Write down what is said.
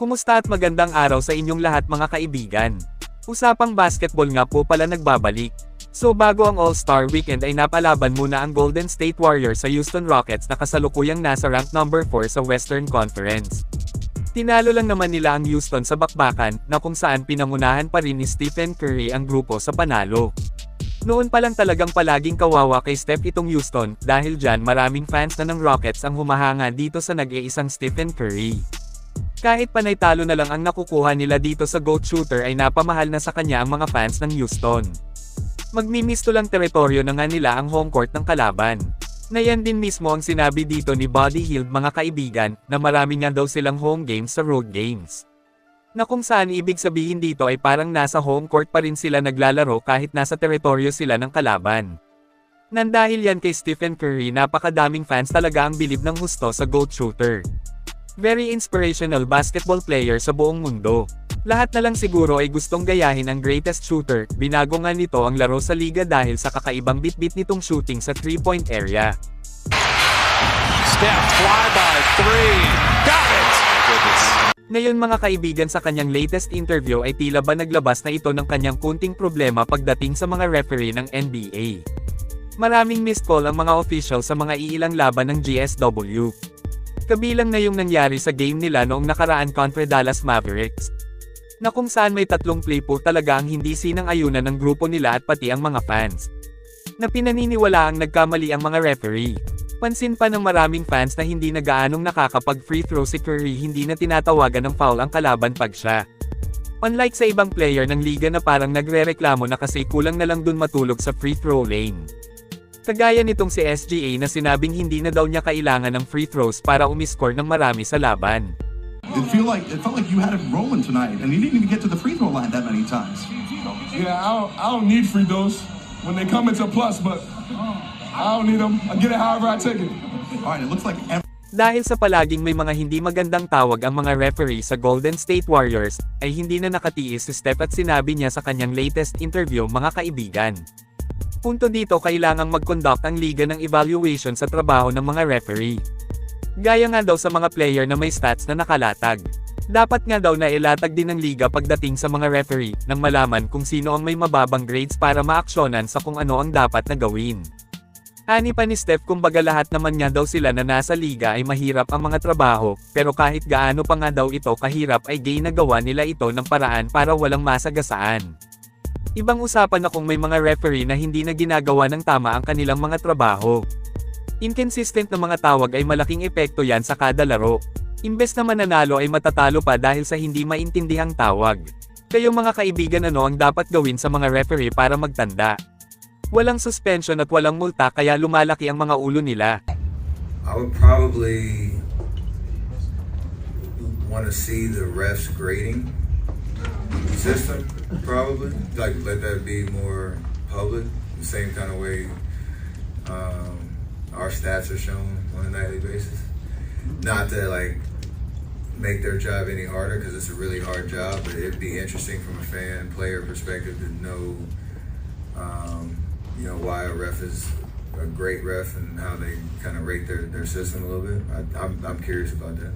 Kumusta at magandang araw sa inyong lahat mga kaibigan. Usapang basketball nga po pala nagbabalik. So bago ang All-Star Weekend ay napalaban muna ang Golden State Warriors sa Houston Rockets na kasalukuyang nasa rank number 4 sa Western Conference. Tinalo lang naman nila ang Houston sa bakbakan na kung saan pinangunahan pa rin ni Stephen Curry ang grupo sa panalo. Noon pa lang talagang palaging kawawa kay Steph itong Houston dahil dyan maraming fans na ng Rockets ang humahanga dito sa nag-iisang Stephen Curry. Kahit panay talo na lang ang nakukuha nila dito sa GOAT shooter ay napamahal na sa kanya ang mga fans ng Houston. Magmimisto lang teritoryo na nga nila ang home court ng kalaban. Na yan din mismo ang sinabi dito ni Buddy Hield mga kaibigan, na marami nga daw silang home games sa road games. Na kung saan ibig sabihin dito ay parang nasa home court pa rin sila naglalaro kahit nasa teritoryo sila ng kalaban. Nandahil yan kay Stephen Curry napakadaming fans talaga ang bilib ng husto sa GOAT shooter. Very inspirational basketball player sa buong mundo. Lahat na lang siguro ay gustong gayahin ang greatest shooter, binago nga nito ang laro sa liga dahil sa kakaibang bit-bit nitong shooting sa 3-point area. Steph, fly by three. Got it! Ngayon mga kaibigan sa kanyang latest interview ay tila ba naglabas na ito ng kanyang kunting problema pagdating sa mga referee ng NBA. Maraming missed call ang mga official sa mga iilang laban ng GSW. Kabilang na yung nangyari sa game nila noong nakaraan kontra Dallas Mavericks. Na kung saan may tatlong play po talaga ang hindi sinang-ayunan ng grupo nila at pati ang mga fans. Na pinaniniwala ang nagkamali ang mga referee. Pansin pa ng maraming fans na hindi na gaanong nakakapag free throw si Curry hindi na tinatawagan ng foul ang kalaban pag siya. Unlike sa ibang player ng liga na parang nagrereklamo na kasi kulang na lang dun matulog sa free throw lane. Kagaya nitong si SGA na sinabing hindi na daw niya kailangan ng free throws para umiscore ng marami sa laban. It feel like it felt like you had it rolling tonight, and you didn't even get to the free throw line that many times. Yeah, I don't, I don't need free throws when they come into plus, but I don't need them. I get it however I take it. All right, it looks like every Dahil sa palaging may mga hindi magandang tawag ang mga referee sa Golden State Warriors, ay hindi na nakatiis si Steph at sinabi niya sa kanyang latest interview mga kaibigan. Punto dito kailangang mag-conduct ang liga ng evaluation sa trabaho ng mga referee. Gaya nga daw sa mga player na may stats na nakalatag. Dapat nga daw na ilatag din ng liga pagdating sa mga referee, nang malaman kung sino ang may mababang grades para maaksyonan sa kung ano ang dapat na gawin. Ani pa ni Steph kumbaga lahat naman nga daw sila na nasa liga ay mahirap ang mga trabaho, pero kahit gaano pa nga daw ito kahirap ay gay na gawa nila ito ng paraan para walang masagasaan. Ibang usapan na kung may mga referee na hindi na ginagawa ng tama ang kanilang mga trabaho. Inconsistent na mga tawag ay malaking epekto yan sa kada laro. Imbes na mananalo ay matatalo pa dahil sa hindi maintindihang tawag. Kayong mga kaibigan ano ang dapat gawin sa mga referee para magtanda? Walang suspension at walang multa kaya lumalaki ang mga ulo nila. I would probably want to see the refs grading system, probably. Like, let that be more public, the same kind of way um, our stats are shown on a nightly basis. Not to, like, make their job any harder, because it's a really hard job, but it'd be interesting from a fan, player perspective to know, um, you know, why a ref is a great ref and how they kind of rate their, their system a little bit. I, I'm, I'm curious about that.